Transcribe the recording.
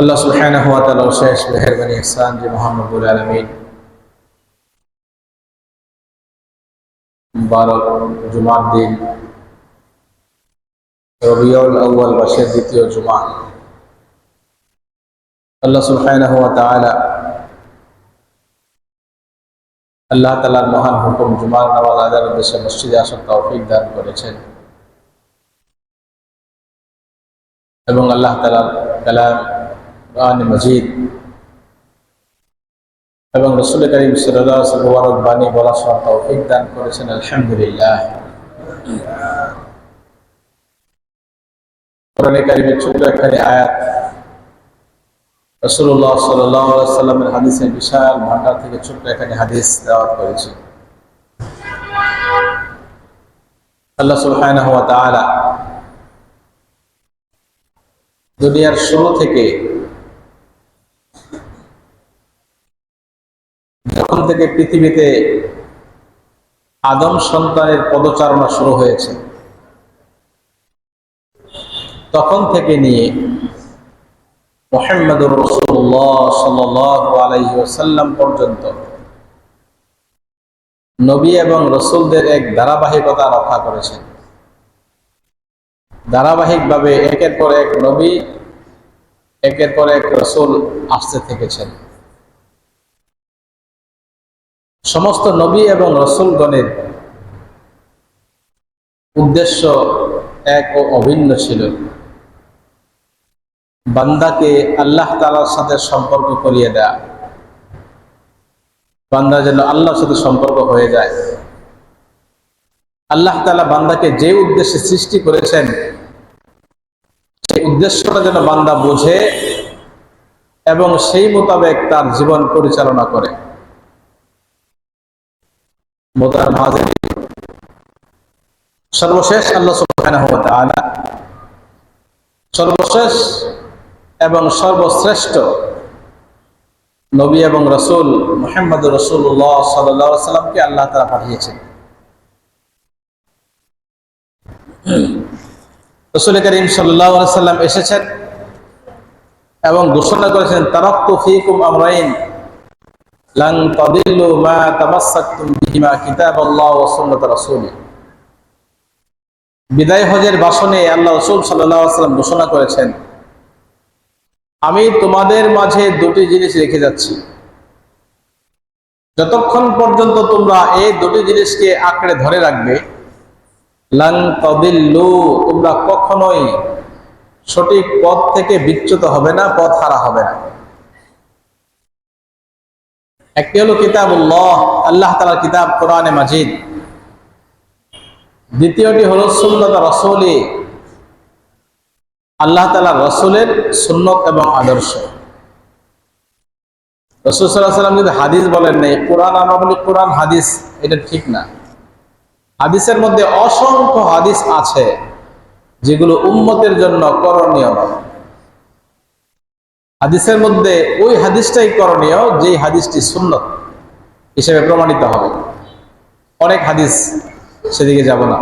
আল্লাহ সুবহানাহু ওয়া তাআলার শেষ মেহেরবানি, ইহসান, যে মোহাম্মদুল আলমিন মুবারক জুমার দিন, রবিউল আউয়াল মাসের দ্বিতীয় জুমা। আল্লাহ সুবহানাহু ওয়া আল্লাহ তাআলার মহান হুকুম জুমার নামাজ আদায়ের উদ্দেশ্যে মসজিদে আসার তৌফিক দান করেছেন। এবং আল্লাহ তাআলার কালাম কোরআন মজিদ। এবং রসুল করিম বাণী বলা সহ দান করেছেন, আলহামদুলিল্লাহ। একখানি হাদিসের বিশাল ভান্ডার থেকে ছোট্ট এখানে হাদিস দেওয়াত করেছি। আল্লাহ সুবহানাহু ওয়া তাআলা দুনিয়ার শুরু থেকে যখন থেকে পৃথিবীতে আদম সন্তানের পদচারণা শুরু হয়েছে। তখন থেকে নিয়ে মোহাম্মদুর রসুল্লাহ সাল্লাম পর্যন্ত নবী এবং রসুলদের এক ধারাবাহিকতা রক্ষা করেছেন ধারাবাহিকভাবে একের পর এক নবী, একের পর এক রসুল আসতে থেকেছেন। সমস্ত নবী এবং রসুলগণের উদ্দেশ্য এক ও অভিন্ন ছিল। বান্দাকে আল্লাহ তালার সাথে সম্পর্ক করিয়ে দেয়া। বান্দা যেন আল্লাহর সাথে সম্পর্ক হয়ে যায়। আল্লাহ তালা বান্দাকে যে উদ্দেশ্যে সৃষ্টি করেছেন, সেই উদ্দেশ্যটা যেন বান্দা বোঝে এবং সেই মোতাবেক তার জীবন পরিচালনা করে। সর্বশেষ আল্লাহ সর্বশেষ এবং সর্বশ্রেষ্ঠ নবী এবং রসুল মোহাম্মদ রসুল্লাহ সাল্লাহ সাল্লামকে আল্লাহ তারা পাঠিয়েছেন। রসুল করিম সাল্লাহ সাল্লাম এসেছেন এবং ঘোষণা করেছেন তারক্তু ফিকুম আমরাইন। বিদায় হজের ভাষণে আল্লাহ রসুল ঘোষণা করেছেন, আমি তোমাদের মাঝে দুটি জিনিস রেখে যাচ্ছি। যতক্ষণ পর্যন্ত তোমরা এই দুটি জিনিসকে আঁকড়ে ধরে রাখবে লাং তদিল্লু, তোমরা কখনোই সঠিক পথ থেকে বিচ্যুত হবে না, পথ হারা হবে না। একটি হলো কিতাবুল্লাহ, আল্লাহ তালার কিতাব কোরআনে মাজিদ। দ্বিতীয়টি হলো সুন্নত রসৌলি, আল্লাহ তালা রসুলের সুন্নত এবং আদর্শ। রসুল যদি হাদিস বলেন নেই, কোরআন আমরা বলি কোরআন হাদিস, এটা ঠিক না। হাদিসের মধ্যে অসংখ্য হাদিস আছে, যেগুলো উম্মতের জন্য করণীয় নয়। হাদিসের মধ্যে ওই হাদিসটাই করণীয় যেই হাদিসটি সুন্নত হিসেবে প্রমাণিত হবে। অনেক হাদিস সেদিকে যাব না।